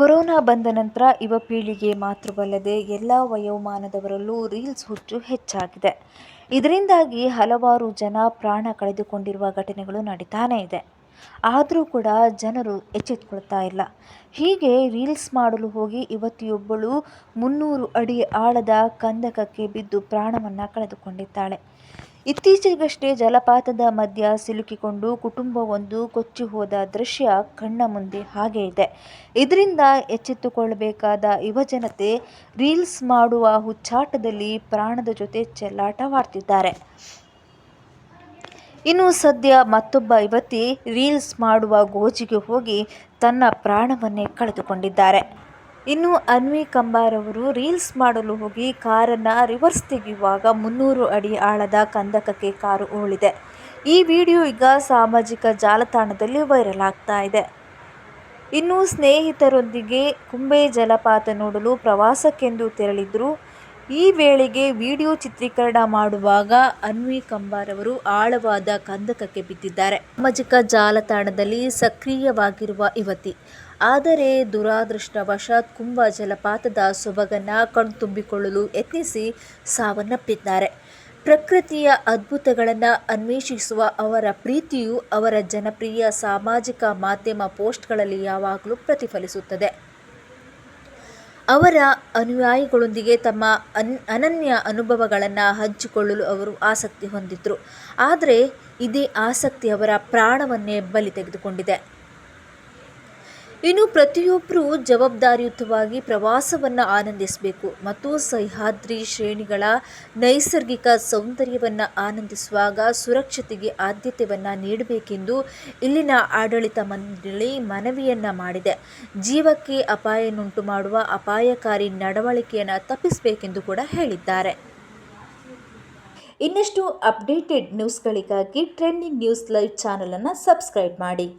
Corona ಬಂದ ನಂತರ ಯುವ ಪೀಳಿಗೆ ಮಾತ್ರವಲ್ಲದೆ ಎಲ್ಲ ವಯೋಮಾನದವರಲ್ಲೂ ರೀಲ್ಸ್ ಹುಚ್ಚು ಹೆಚ್ಚಾಗಿದೆ. ಇದರಿಂದಾಗಿ ಹಲವಾರು ಜನ ಪ್ರಾಣ ಕಳೆದುಕೊಂಡಿರುವ ಘಟನೆಗಳು ನಡೀತಾನೇ ಇದೆ. ಆದರೂ ಕೂಡ ಜನರು ಎಚ್ಚೆತ್ಕೊಳ್ತಾ ಇಲ್ಲ. ಹೀಗೆ ರೀಲ್ಸ್ ಮಾಡಲು ಹೋಗಿ ಯುವತಿಯೊಬ್ಬಳು ಮುನ್ನೂರು ಅಡಿ ಆಳದ ಕಂದಕಕ್ಕೆ ಬಿದ್ದು ಪ್ರಾಣವನ್ನು ಕಳೆದುಕೊಂಡಿದ್ದಾಳೆ. ಇತ್ತೀಚೆಗಷ್ಟೇ ಜಲಪಾತದ ಮಧ್ಯ ಸಿಲುಕಿಕೊಂಡು ಕುಟುಂಬವೊಂದು ಕೊಚ್ಚಿ ಹೋದ ದೃಶ್ಯ ಕಣ್ಣ ಮುಂದೆ ಹಾಗೆ ಇದೆ. ಇದರಿಂದ ಎಚ್ಚೆತ್ತುಕೊಳ್ಳಬೇಕಾದ ಯುವಜನತೆ ರೀಲ್ಸ್ ಮಾಡುವ ಹುಚ್ಚಾಟದಲ್ಲಿ ಪ್ರಾಣದ ಜೊತೆ ಚೆಲ್ಲಾಟವಾಡ್ತಿದ್ದಾರೆ. ಇನ್ನು ಸದ್ಯ ಮತ್ತೊಬ್ಬ ಯುವತಿ ರೀಲ್ಸ್ ಮಾಡುವ ಗೋಜಿಗೆ ಹೋಗಿ ತನ್ನ ಪ್ರಾಣವನ್ನೇ ಕಳೆದುಕೊಂಡಿದ್ದಾರೆ. ಇನ್ನು ಅನ್ವಿ ಕಂಬಾರ್ ಅವರು ರೀಲ್ಸ್ ಮಾಡಲು ಹೋಗಿ ಕಾರನ್ನು ರಿವರ್ಸ್ ತೆಗೆಯುವಾಗ ಮುನ್ನೂರು ಅಡಿ ಆಳದ ಕಂದಕಕ್ಕೆ ಕಾರು ಉರುಳಿದೆ. ಈ ವಿಡಿಯೋ ಈಗ ಸಾಮಾಜಿಕ ಜಾಲತಾಣದಲ್ಲಿ ವೈರಲ್ ಆಗ್ತಾ ಇದೆ. ಇನ್ನು ಸ್ನೇಹಿತರೊಂದಿಗೆ ಕುಂಬೆ ಜಲಪಾತ ನೋಡಲು ಪ್ರವಾಸಕ್ಕೆಂದು ತೆರಳಿದ್ರು ಈ ವೇಳೆಗೆ ವಿಡಿಯೋ ಚಿತ್ರೀಕರಣ ಮಾಡುವಾಗ ಅನ್ವಿ ಕಂಬಾರ್ ಅವರು ಆಳವಾದ ಕಂದಕಕ್ಕೆ ಬಿದ್ದಿದ್ದಾರೆ. ಸಾಮಾಜಿಕ ಜಾಲತಾಣದಲ್ಲಿ ಸಕ್ರಿಯವಾಗಿರುವ ಯುವತಿ. ಆದರೆ ದುರಾದೃಷ್ಟವಶಾತ್ ಕುಂಭ ಜಲಪಾತದ ಸೊಬಗನ್ನ ಕಣ್ತುಂಬಿಕೊಳ್ಳಲು ಯತ್ನಿಸಿ ಸಾವನ್ನಪ್ಪಿದ್ದಾರೆ. ಪ್ರಕೃತಿಯ ಅದ್ಭುತಗಳನ್ನು ಅನ್ವೇಷಿಸುವ ಅವರ ಪ್ರೀತಿಯು ಅವರ ಜನಪ್ರಿಯ ಸಾಮಾಜಿಕ ಮಾಧ್ಯಮ ಪೋಸ್ಟ್ಗಳಲ್ಲಿ ಯಾವಾಗಲೂ ಪ್ರತಿಫಲಿಸುತ್ತದೆ. ಅವರ ಅನುಯಾಯಿಗಳೊಂದಿಗೆ ತಮ್ಮ ಅನ್, ಅನನ್ಯ ಅನುಭವಗಳನ್ನು ಹಂಚಿಕೊಳ್ಳಲು ಅವರು ಆಸಕ್ತಿ ಹೊಂದಿದ್ದರು ಆದರೆ ಇದೇ ಆಸಕ್ತಿ ಅವರ ಪ್ರಾಣವನ್ನೇ ಬಲಿ ತೆಗೆದುಕೊಂಡಿದೆ. ಇನ್ನು ಪ್ರತಿಯೊಬ್ಬರೂ ಜವಾಬ್ದಾರಿಯುತವಾಗಿ ಪ್ರವಾಸವನ್ನು ಆನಂದಿಸಬೇಕು ಮತ್ತು ಸಹ್ಯಾದ್ರಿ ಶ್ರೇಣಿಗಳ ನೈಸರ್ಗಿಕ ಸೌಂದರ್ಯವನ್ನು ಆನಂದಿಸುವಾಗ ಸುರಕ್ಷತೆಗೆ ಆದ್ಯತೆಯನ್ನು ನೀಡಬೇಕೆಂದು ಇಲ್ಲಿನ ಆಡಳಿತ ಮಂಡಳಿ ಮನವಿಯನ್ನು ಮಾಡಿದೆ. ಜೀವಕ್ಕೆ ಅಪಾಯನ್ನುಂಟು ಮಾಡುವ ಅಪಾಯಕಾರಿ ನಡವಳಿಕೆಯನ್ನು ತಪ್ಪಿಸಬೇಕೆಂದು ಕೂಡ ಹೇಳಿದ್ದಾರೆ. ಇನ್ನಷ್ಟು ಅಪ್ಡೇಟೆಡ್ ನ್ಯೂಸ್ಗಳಿಗಾಗಿ ಟ್ರೆಂಡಿಂಗ್ ನ್ಯೂಸ್ ಲೈವ್ ಚಾನಲನ್ನು ಸಬ್ಸ್ಕ್ರೈಬ್ ಮಾಡಿ.